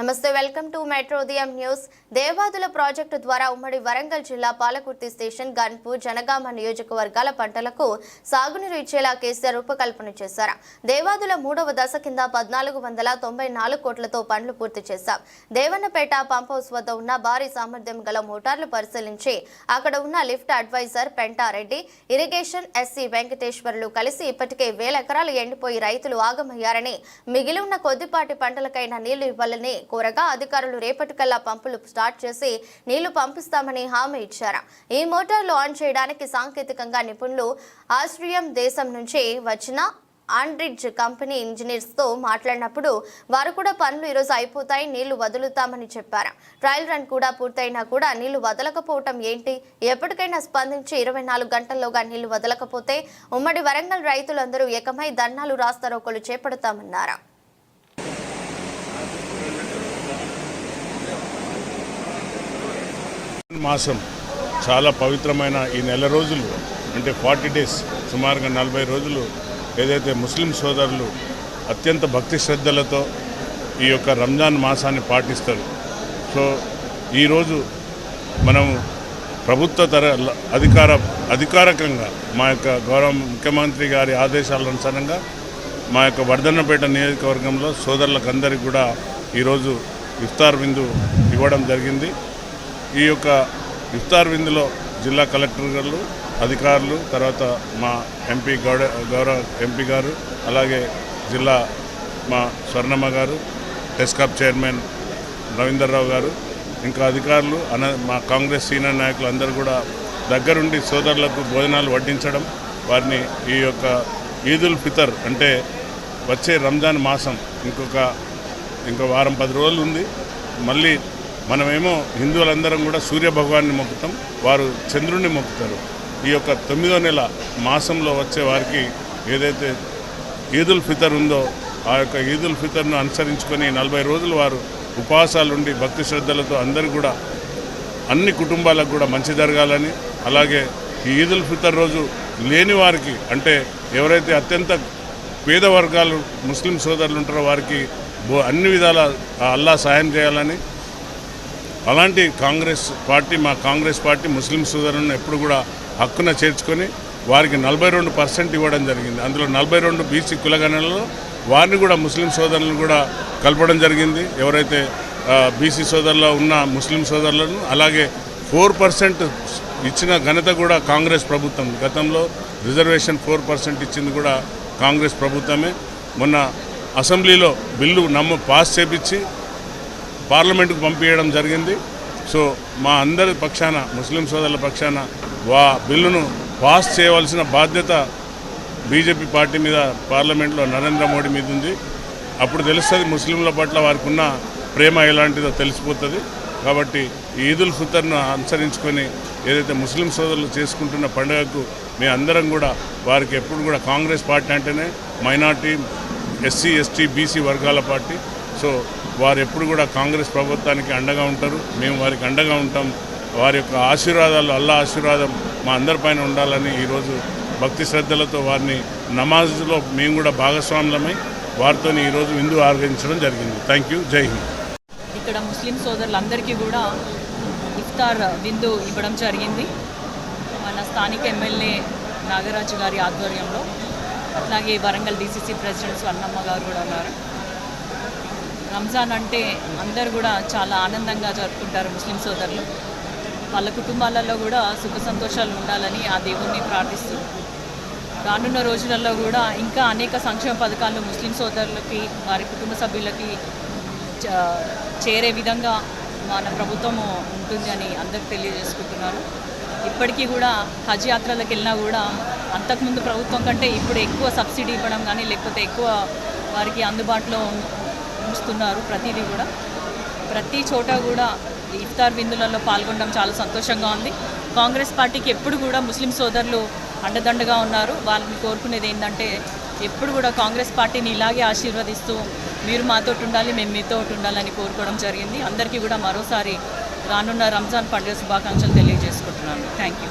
నమస్తే welcome to metro ఉదయం news. Devadula project ద్వారా ఉమ్మడి వరంగల్ జిల్లా పాలకుర్తి స్టేషన్ గన్పూర్ జనగామ నియోజకవర్గాల పంటలకు సాగునీరు ఇచ్చేలా కేసీఆర్ రూపకల్పన చేశారు. దేవాదుల మూడవ దశ కింద పద్నాలుగు వందల తొంభై నాలుగు కోట్లతో పనులు పూర్తి చేశాం. దేవన్నపేట పంప్ హౌస్ వద్ద ఉన్న భారీ సామర్థ్యం గల మోటార్లు పరిశీలించి అక్కడ ఉన్న lift advisor Pentareddy irrigation SE Venkateswarlu కలిసి ఇప్పటికే వేల ఎకరాలు ఎండిపోయి రైతులు ఆగమయ్యారని మిగిలి ఉన్న కొద్దిపాటి పంటలకైనా నీళ్ళు ఇవ్వాలని కోరగా అధికారులు రేపటికల్లా పంపులు స్టార్ట్ చేసి నీళ్ళు పంపిస్తామని హామీ ఇచ్చారు. ఈ మోటార్లు ఆన్ చేయడానికి సాంకేతికంగా నిపుణులు ఆస్ట్రియం దేశం నుంచి వచ్చిన ఆండ్రిడ్జ్ కంపెనీ ఇంజనీర్స్తో మాట్లాడినప్పుడు వారు కూడా పనులు ఈరోజు అయిపోతాయి నీళ్ళు వదులుతామని చెప్పారు. ట్రయల్ రన్ కూడా పూర్తయినా కూడా నీళ్ళు వదలకపోవటం ఏంటి? ఎప్పటికైనా స్పందించి ఇరవై నాలుగు గంటల్లోగా నీళ్ళు వదలకపోతే ఉమ్మడి వరంగల్ రైతులందరూ ఏకమై ధర్నాలు రాస్తారోకలు చేపడతామన్నారు. మాసం చాలా పవిత్రమైన ఈ నెల రోజులు అంటే ఫార్టీ డేస్ సుమారుగా నలభై రోజులు ఏదైతే ముస్లిం సోదరులు అత్యంత భక్తి శ్రద్ధలతో ఈ యొక్క రంజాన్ మాసాన్ని పాటిస్తారు. సో ఈరోజు మనం ప్రభుత్వ తర అధికార అధికారికంగా మా యొక్క గౌరవ ముఖ్యమంత్రి గారి ఆదేశాల అనుసారంగా మా యొక్క వర్ధన్నపేట నియోజకవర్గంలో సోదరులకు అందరికీ కూడా ఈరోజు ఇఫ్తార్ విందు ఇవ్వడం జరిగింది. ఈ యొక్క ఇఫ్తార్ విందులో జిల్లా కలెక్టర్ గారు అధికారులు తర్వాత మా ఎంపీ గౌడ గౌరవ ఎంపీ గారు అలాగే జిల్లా మా స్వర్ణమ్మ గారు టెస్కాప్ చైర్మన్ రవీందర్రావు గారు ఇంకా అధికారులు అన మా కాంగ్రెస్ సీనియర్ నాయకులు అందరూ కూడా దగ్గరుండి సోదరులకు భోజనాలు వడ్డించడం వారిని ఈ యొక్క ఈదుల్ ఫితర్ అంటే వచ్చే రంజాన్ మాసం ఇంకొక ఇంకో వారం పది రోజులు ఉంది. మళ్ళీ మనమేమో హిందువులందరం కూడా సూర్య భగవాన్ని మొక్కుతాం వారు చంద్రుణ్ణి మొక్కుతారు. ఈ యొక్క తొమ్మిదో నెల మాసంలో వచ్చే వారికి ఏదైతే ఈదుల్ ఫితర్ ఉందో ఆ యొక్క ఈదుల్ ఫితర్ను అనుసరించుకొని నలభై రోజులు వారు ఉపవాసాలుండి భక్తి శ్రద్ధలతో అందరూ కూడా అన్ని కుటుంబాలకు కూడా మంచి జరగాలని అలాగే ఈ ఈదుల్ ఫితర్ రోజు లేని వారికి అంటే ఎవరైతే అత్యంత పేద వర్గాలు ముస్లిం సోదరులు ఉంటారో వారికి అన్ని విధాల అల్లా సాయం చేయాలని అలాంటి కాంగ్రెస్ పార్టీ మా కాంగ్రెస్ పార్టీ ముస్లిం సోదరులను ఎప్పుడు కూడా హక్కున చేర్చుకొని వారికి నలభై రెండు పర్సెంట్ ఇవ్వడం జరిగింది. అందులో నలభై రెండు బీసీ కులగణనలో వారిని కూడా ముస్లిం సోదరులను కూడా కలపడం జరిగింది. ఎవరైతే బీసీ సోదరులో ఉన్న ముస్లిం సోదరులను అలాగే ఫోర్ పర్సెంట్ ఇచ్చిన ఘనత కూడా కాంగ్రెస్ ప్రభుత్వం. గతంలో రిజర్వేషన్ ఫోర్ పర్సెంట్ ఇచ్చింది కూడా కాంగ్రెస్ ప్రభుత్వమే. మొన్న అసెంబ్లీలో బిల్లు నమ్ము పాస్ చేపించి పార్లమెంటుకు పంపించడం జరిగింది. సో మా అందరి పక్షాన ముస్లిం సోదరుల పక్షాన వా బిల్లును పాస్ చేయవలసిన బాధ్యత బీజేపీ పార్టీ మీద పార్లమెంట్లో నరేంద్ర మోడీ మీద ఉంది. అప్పుడు తెలుస్తుంది ముస్లింల పట్ల వారికి ఉన్న ప్రేమ ఎలాంటిదో తెలిసిపోతుంది. కాబట్టి ఈదుల్ ఫితర్ను అనుసరించుకొని ఏదైతే ముస్లిం సోదరులు చేసుకుంటున్న పండుగకు మేము అందరం కూడా వారికి ఎప్పుడు కూడా కాంగ్రెస్ పార్టీ అంటేనే మైనార్టీ ఎస్సీ ఎస్టీ బీసీ వర్గాల పార్టీ. సో వారు ఎప్పుడు కూడా కాంగ్రెస్ ప్రభుత్వానికి అండగా ఉంటారు. మేము వారికి అండగా ఉంటాం. వారి యొక్క ఆశీర్వాదాలు అల్లా ఆశీర్వాదం మా అందరిపైన ఉండాలని ఈరోజు భక్తి శ్రద్ధలతో వారిని నమాజ్లో మేము కూడా భాగస్వాములమై వారితో ఈరోజు విందు ఆరగించడం జరిగింది. థ్యాంక్ యూ జై హింద్ ఇక్కడ ముస్లిం సోదరులందరికీ కూడా ఇఫ్తార్ విందు ఇవ్వడం జరిగింది. మన స్థానిక ఎమ్మెల్యే నాగరాజు గారి ఆధ్వర్యంలో అట్లాగే వరంగల్ డీసీసీ ప్రెసిడెంట్ స్వర్ణమ్మ గారు కూడా ఉన్నారు. రంజాన్ అంటే అందరు కూడా చాలా ఆనందంగా జరుపుకుంటారు ముస్లిం సోదరులు. వాళ్ళ కుటుంబాలలో కూడా సుఖ సంతోషాలు ఉండాలని ఆ దేవుణ్ణి ప్రార్థిస్తూ. రానున్న రోజులలో కూడా ఇంకా అనేక సంక్షేమ పథకాలు ముస్లిం సోదరులకి వారి కుటుంబ సభ్యులకి చ- చేరే విధంగా మన ప్రభుత్వము ఉంటుంది అని అందరికి ఇప్పటికీ కూడా హజ్ యాత్రలకు వెళ్ళినా కూడా అంతకుముందు ప్రభుత్వం కంటే ఇప్పుడు ఎక్కువ సబ్సిడీ ఇవ్వడం కానీ లేకపోతే ఎక్కువ వారికి అందుబాటులో ఉం- ప్రతిదీ కూడా. ప్రతి చోట కూడా ఇఫ్తార్ విందులలో పాల్గొనడం చాలా సంతోషంగా ఉంది. కాంగ్రెస్ పార్టీకి ఎప్పుడు కూడా ముస్లిం సోదరులు అండదండగా ఉన్నారు. వాళ్ళని కోరుకునేది ఏంటంటే ఎప్పుడు కూడా కాంగ్రెస్ పార్టీని ఇలాగే ఆశీర్వదిస్తూ మీరు మాతో ఉండాలి మేము మీతో ఉండాలని కోరుకోవడం జరిగింది. అందరికీ కూడా మరోసారి రానున్న రంజాన్ పండుగ శుభాకాంక్షలు తెలియజేసుకుంటున్నాను. Thank you.